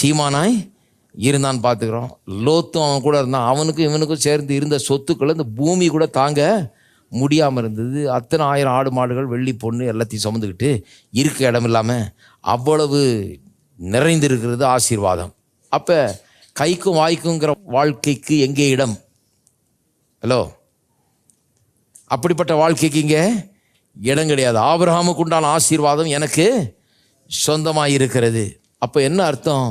சீமானாய் இருந்தான்னு பார்த்துக்கிறோம். லோத்தும் அவன் கூட இருந்தான். அவனுக்கும் இவனுக்கும் சேர்ந்து இருந்த சொத்துக்களை இந்த பூமி கூட தாங்க முடியாமல் இருந்தது. அத்தனை ஆயிரம் ஆடு மாடுகள் வெள்ளி பொண்ணு எல்லாத்தையும் சுமந்துக்கிட்டு இருக்க இடம் இல்லாமல் அவ்வளவு நிறைந்திருக்கிறது ஆசீர்வாதம். அப்போ கைக்கும் வாய்க்குங்கிற வாழ்க்கைக்கு எங்கே இடம்? ஹலோ அப்படிப்பட்ட வாழ்க்கைக்கு இங்கே இடம் கிடையாது. ஆபிரகாமுக்கு உண்டான ஆசீர்வாதம் எனக்கு சொந்தமாக இருக்கிறது அப்போ என்ன அர்த்தம்?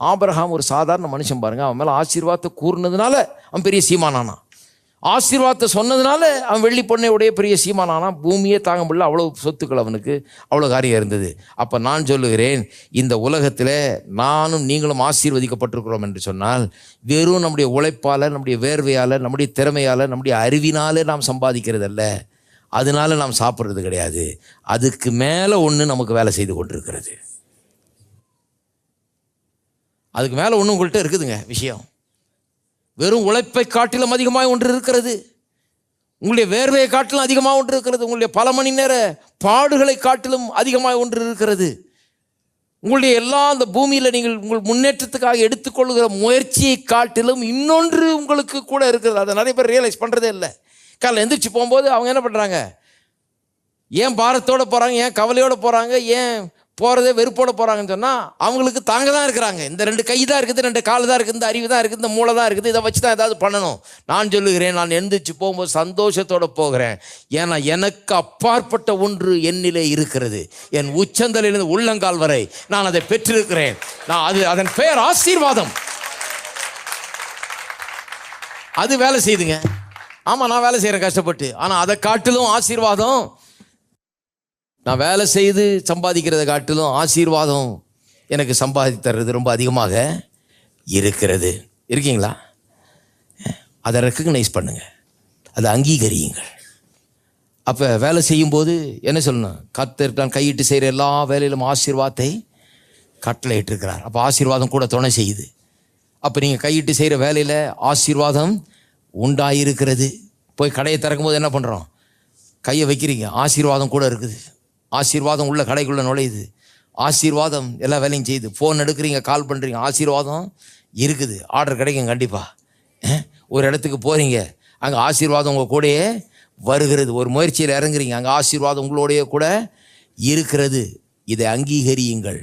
ஆபரகாம் ஒரு சாதாரண மனுஷன் பாருங்க அவன் மேலே ஆசீர்வாதத்தை கூர்னதுனால அவன் பெரிய சீமானானான் ஆசீர்வாதத்தை சொன்னதுனால அவன் வெள்ளி பொண்ணை உடைய பெரிய சீமானானான் பூமியே தாங்க முடியல அவ்வளோ சொத்துக்கள் அவனுக்கு அவ்வளோ காரியம் இருந்தது. அப்போ நான் சொல்லுகிறேன் இந்த உலகத்தில் நானும் நீங்களும் ஆசீர்வதிக்கப்பட்டிருக்கிறோம் என்று சொன்னால் வெறும் நம்முடைய உழைப்பால் நம்முடைய வேர்வையால் நம்முடைய திறமையால் நம்முடைய அறிவினாலே நாம் சம்பாதிக்கிறதல்ல. அதனால நாம் சாப்பிட்றது கிடையாது. அதுக்கு மேலே ஒன்று நமக்கு வேலை செய்து கொண்டிருக்கிறது. அதுக்கு மேலே ஒன்று உங்கள்கிட்ட இருக்குதுங்க விஷயம். வெறும் உழைப்பை காட்டிலும் அதிகமாக ஒன்று இருக்கிறது. உங்களுடைய வேர்வையை காட்டிலும் அதிகமாக ஒன்று இருக்கிறது. உங்களுடைய பல மணி நேர பாடுகளை காட்டிலும் அதிகமாக ஒன்று இருக்கிறது. உங்களுடைய எல்லா அந்த பூமியில் நீங்கள் உங்கள் முன்னேற்றத்துக்காக எடுத்துக்கொள்கிற முயற்சியை காட்டிலும் இன்னொன்று உங்களுக்கு கூட இருக்கிறது. அதை நிறைய பேர் ரியலைஸ் பண்ணுறதே இல்லை. காலையில் எந்திரிச்சு போகும்போது அவங்க என்ன பண்ணுறாங்க ஏன் பாரத்தோட போகிறாங்க ஏன் கவலையோடு போகிறாங்க ஏன் போகிறதே வெறுப்போட போகிறாங்கன்னு சொன்னால் அவங்களுக்கு தாங்க தான் இருக்கிறாங்க. இந்த ரெண்டு கை தான் இருக்குது ரெண்டு கால் தான் இருக்குது இந்த அறிவு தான் இருக்குது இந்த மூளை தான் இருக்குது இதை வச்சு தான் ஏதாவது பண்ணணும். நான் சொல்லுகிறேன் நான் எந்திரிச்சு போகும்போது சந்தோஷத்தோடு போகிறேன். ஏன்னா எனக்கு அப்பாற்பட்ட ஒன்று என்னிலே இருக்கிறது. என் உச்சந்தலிலிருந்து உள்ளங்கால் வரை நான் அதை பெற்றிருக்கிறேன். நான் அது அதன் பெயர் ஆசீர்வாதம். அது வேலை செய்யுதுங்க. ஆமாம் நான் வேலை செய்கிறேன் கஷ்டப்பட்டு. ஆனால் அதை காட்டிலும் ஆசீர்வாதம் நான் வேலை செய்து சம்பாதிக்கிறதை காட்டிலும் ஆசீர்வாதம் எனக்கு சம்பாதி தர்றது ரொம்ப அதிகமாக இருக்கிறது. இருக்கீங்களா? அதை ரெக்கக்னைஸ் பண்ணுங்கள் அதை அங்கீகரியுங்கள். அப்போ வேலை செய்யும்போது என்ன சொல்லணும்? கத்தர் தான் கையிட்டு செய்கிற எல்லா வேலையிலும் ஆசீர்வாதத்தை கட்டளையிட்டிருக்கிறார் அப்போ ஆசீர்வாதம் கூட துணை செய்யுது. அப்போ நீங்கள் கையிட்டு செய்கிற வேலையில் ஆசீர்வாதம் உண்டாயிருக்கிறது. போய் கடையை திறக்கும்போது என்ன பண்ணுறோம் கையை வைக்கிறீங்க. ஆசீர்வாதம் கூட இருக்குது. ஆசீர்வாதம் உள்ள கடைக்குள்ளே நுழையுது. ஆசீர்வாதம் எல்லா வேலையும் செய்யுது. ஃபோன் எடுக்கிறீங்க கால் பண்ணுறீங்க ஆசீர்வாதம் இருக்குது. ஆர்டர் கிடைக்கும் கண்டிப்பாக ஒரு இடத்துக்கு போகிறீங்க அங்கே ஆசீர்வாதம் உங்கள் கூடயே வருகிறது. ஒரு முயற்சியில் இறங்குறீங்க அங்கே ஆசீர்வாதம் உங்களோடைய கூட இருக்கிறது. இதை அங்கீகரியுங்கள்.